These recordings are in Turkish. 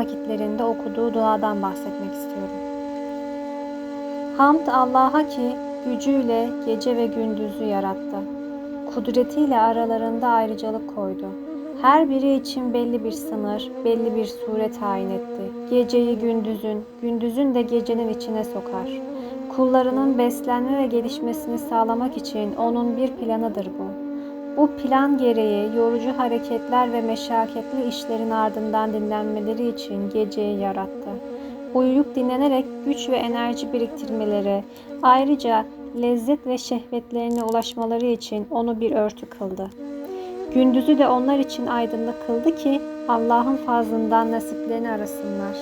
vakitlerinde okuduğu duadan bahsetmek istiyorum. Hamd Allah'a ki gücüyle gece ve gündüzü yarattı. Kudretiyle aralarında ayrıcalık koydu. Her biri için belli bir sınır, belli bir suret tayin etti. Geceyi gündüzün, gündüzün de gecenin içine sokar. Kullarının beslenme ve gelişmesini sağlamak için onun bir planıdır bu. Bu plan gereği yorucu hareketler ve meşakkatli işlerin ardından dinlenmeleri için geceyi yarattı. Uyuyup dinlenerek güç ve enerji biriktirmeleri, ayrıca lezzet ve şehvetlerine ulaşmaları için onu bir örtü kıldı. Gündüzü de onlar için aydınlık kıldı ki Allah'ın fazlından nasiplerini arasınlar.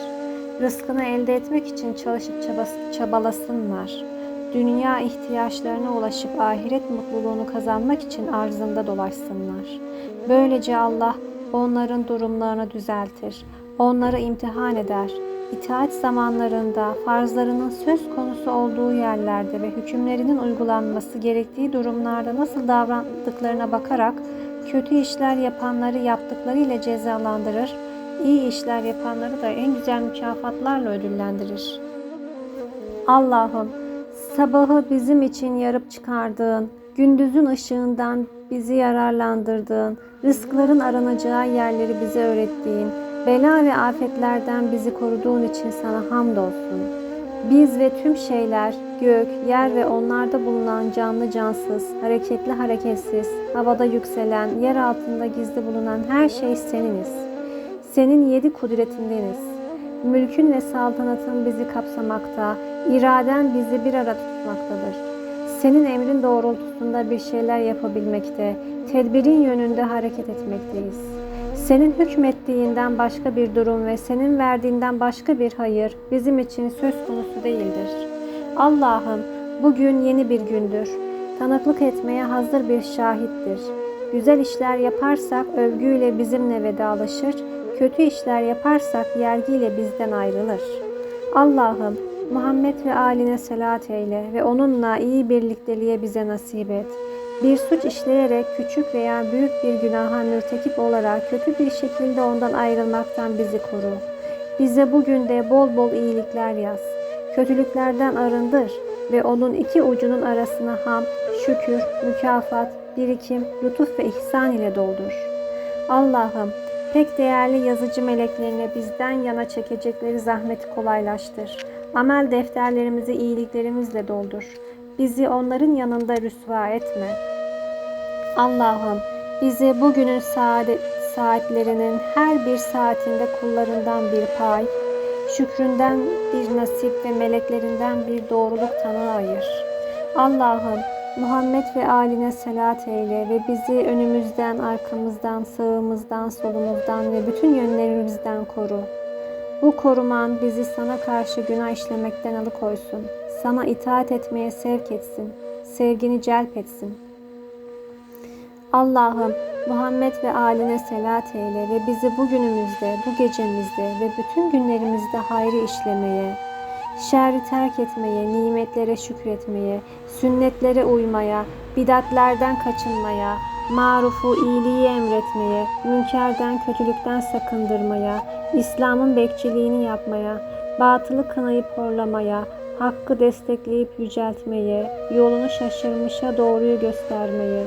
Rızkını elde etmek için çalışıp çabas- çabalasınlar. Dünya ihtiyaçlarına ulaşıp ahiret mutluluğunu kazanmak için arzında dolaşsınlar. Böylece Allah onların durumlarını düzeltir, onları imtihan eder. İtaat zamanlarında farzlarının söz konusu olduğu yerlerde ve hükümlerinin uygulanması gerektiği durumlarda nasıl davrandıklarına bakarak kötü işler yapanları yaptıklarıyla cezalandırır, iyi işler yapanları da en güzel mükafatlarla ödüllendirir. Allah'ım sabahı bizim için yarıp çıkardığın, gündüzün ışığından bizi yararlandırdığın, rızkların aranacağı yerleri bize öğrettiğin, bela ve afetlerden bizi koruduğun için sana hamdolsun. Biz ve tüm şeyler, gök, yer ve onlarda bulunan canlı cansız, hareketli hareketsiz, havada yükselen, yer altında gizli bulunan her şey seniniz. Senin yedi kudretindeniz. Mülkün ve saltanatın bizi kapsamakta, iraden bizi bir arada tutmaktadır. Senin emrin doğrultusunda bir şeyler yapabilmekte, tedbirin yönünde hareket etmekteyiz. Senin hükmettiğinden başka bir durum ve senin verdiğinden başka bir hayır bizim için söz konusu değildir. Allah'ım bugün yeni bir gündür. Tanıklık etmeye hazır bir şahittir. Güzel işler yaparsak övgüyle bizimle vedalaşır, kötü işler yaparsak yergiyle bizden ayrılır. Allah'ım Muhammed ve aline selat eyle ve onunla iyi birlikteliğe bize nasip et. Bir suç işleyerek küçük veya büyük bir günaha mürtekip olarak kötü bir şekilde ondan ayrılmaktan bizi koru. Bize bugün de bol bol iyilikler yaz. Kötülüklerden arındır ve onun iki ucunun arasına ham, şükür, mükafat, birikim, lütuf ve ihsan ile doldur. Allah'ım pek değerli yazıcı meleklerine bizden yana çekecekleri zahmeti kolaylaştır. Amel defterlerimizi iyiliklerimizle doldur. Bizi onların yanında rüsva etme. Allah'ım bizi bugünün saadet, saatlerinin her bir saatinde kullarından bir pay, şükründen bir nasip ve meleklerinden bir doğruluk tanı ayır. Allah'ım Muhammed ve aline selat eyle ve bizi önümüzden, arkamızdan, sağımızdan, solumuzdan ve bütün yönlerimizden koru. Bu koruman bizi sana karşı günah işlemekten alıkoysun. Sana itaat etmeye sevk etsin. Sevgini celp etsin. Allah'ım Muhammed ve aline selat eyle ve bizi bugünümüzde, bu gecemizde ve bütün günlerimizde hayrı işlemeye, şerri terk etmeye, nimetlere şükretmeye, sünnetlere uymaya, bidatlerden kaçınmaya, marufu iyiliği emretmeye, münkerden kötülükten sakındırmaya, İslam'ın bekçiliğini yapmaya, batılı kınayıp horlamaya, hakkı destekleyip yüceltmeye, yolunu şaşırmışa doğruyu göstermeye,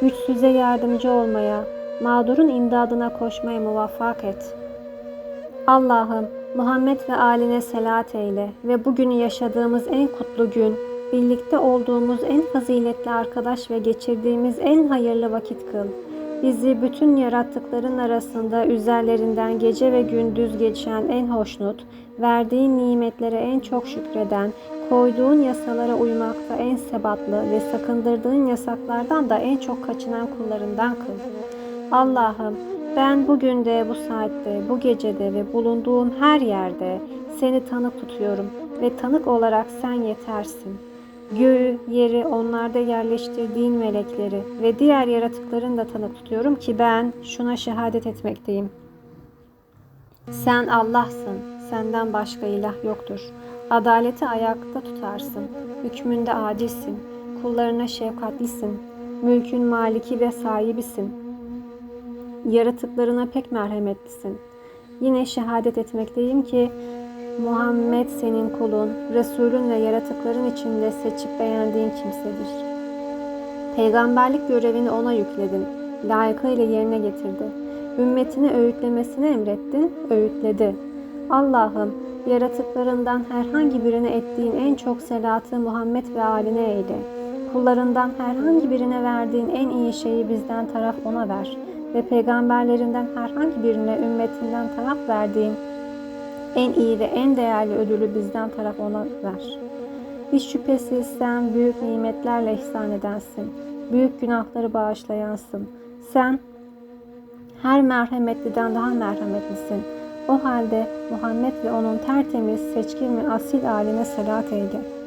güçsüze yardımcı olmaya, mağdurun imdadına koşmaya muvaffak et. Allah'ım Muhammed ve aline selat eyle ve bugünü yaşadığımız en kutlu gün, birlikte olduğumuz en faziletli arkadaş ve geçirdiğimiz en hayırlı vakit kıl. Bizi bütün yarattıkların arasında üzerlerinden gece ve gündüz geçen en hoşnut, verdiğin nimetlere en çok şükreden, koyduğun yasalara uymakta en sebatlı ve sakındırdığın yasaklardan da en çok kaçınan kullarından kıl. Allah'ım ben bugün de bu saatte, bu gecede ve bulunduğum her yerde seni tanık tutuyorum ve tanık olarak sen yetersin. Göğü, yeri, onlarda yerleştirdiğin melekleri ve diğer yaratıkların da tanık tutuyorum ki ben şuna şehadet etmekteyim. Sen Allah'sın, senden başka ilah yoktur. Adaleti ayakta tutarsın, hükmünde adilsin, kullarına şefkatlisin, mülkün maliki ve sahibisin. Yaratıklarına pek merhametlisin. Yine şehadet etmekteyim ki Muhammed senin kulun, Resulün ve yaratıkların içinde seçip beğendiğin kimsedir. Peygamberlik görevini ona yükledin, layıkıyla yerine getirdi. Ümmetini öğütlemesini emrettin, öğütledi. Allah'ım yaratıklarından herhangi birine ettiğin en çok selatı Muhammed ve aline eyle. Kullarından herhangi birine verdiğin en iyi şeyi bizden taraf ona ver ve peygamberlerinden herhangi birine ümmetinden taraf verdiğin en iyi ve en değerli ödülü bizden taraf ona ver. Hiç şüphesiz sen büyük nimetlerle ihsan edensin. Büyük günahları bağışlayansın. Sen her merhametliden daha merhametlisin. O halde Muhammed ve onun tertemiz, seçkin ve asil haline selat eyle.''